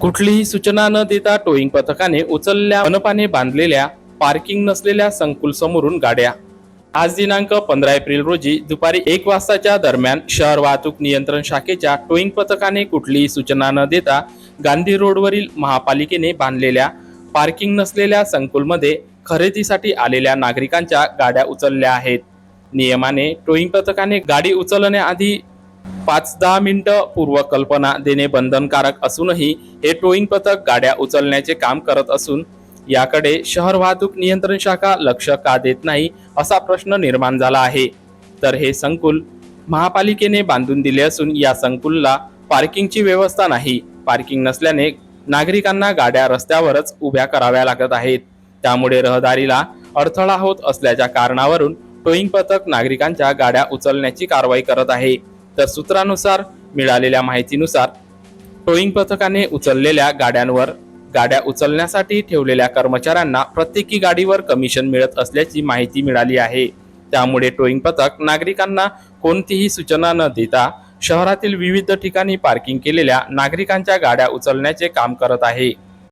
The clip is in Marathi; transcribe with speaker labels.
Speaker 1: कुठलीही सूचना न देता टोईंग पथकाने उचलल्या मनपाने बांधलेल्या पार्किंग नसलेल्या संकुल समोरून गाड्या. आज दिनांक पंधरा एप्रिल रोजी दुपारी एक वाजताच्या दरम्यान शहर वाहतूक नियंत्रण शाखेच्या टोईंग पथकाने कुठलीही सूचना न देता गांधी रोडवरील महापालिकेने बांधलेल्या पार्किंग नसलेल्या संकुलमध्ये खरेदीसाठी आलेल्या नागरिकांच्या गाड्या उचलल्या आहेत. नियमाने टोईंग पथकाने गाडी उचलण्याआधी पाच दहा मिनिटं पूर्वकल्पना देणे बंधनकारक असूनही हे टोईंग पथक गाड्या उचलण्याचे काम करत असून याकडे शहर वाहतूक नियंत्रण शाखा लक्ष का देत नाही असा प्रश्न निर्माण झाला आहे. तर हे संकुल महापालिकेने बांधून दिले असून या संकुलला पार्किंगची व्यवस्था नाही. पार्किंग नसल्याने नागरिकांना गाड्या रस्त्यावरच उभ्या कराव्या लागत आहेत. त्यामुळे रहदारीला अडथळा होत असल्याच्या कारणावरून टोईंग पथक नागरिकांच्या गाड्या उचलण्याची कारवाई करत आहे. तर सूत्रानुसार मिळालेल्या माहितीनुसार टोईंग पथकाने उचललेल्या गाड्यांवर गाड्या उचलण्यासाठी ठेवलेल्या कर्मचाऱ्यांना प्रत्येकी गाडीवर कमिशन मिळत असल्याची माहिती मिळाली आहे. त्यामुळे टोईंग पथक नागरिकांना कोणतीही सूचना न देता शहरातील विविध ठिकाणी पार्किंग केलेल्या नागरिकांच्या गाड्या उचलण्याचे काम करत आहे.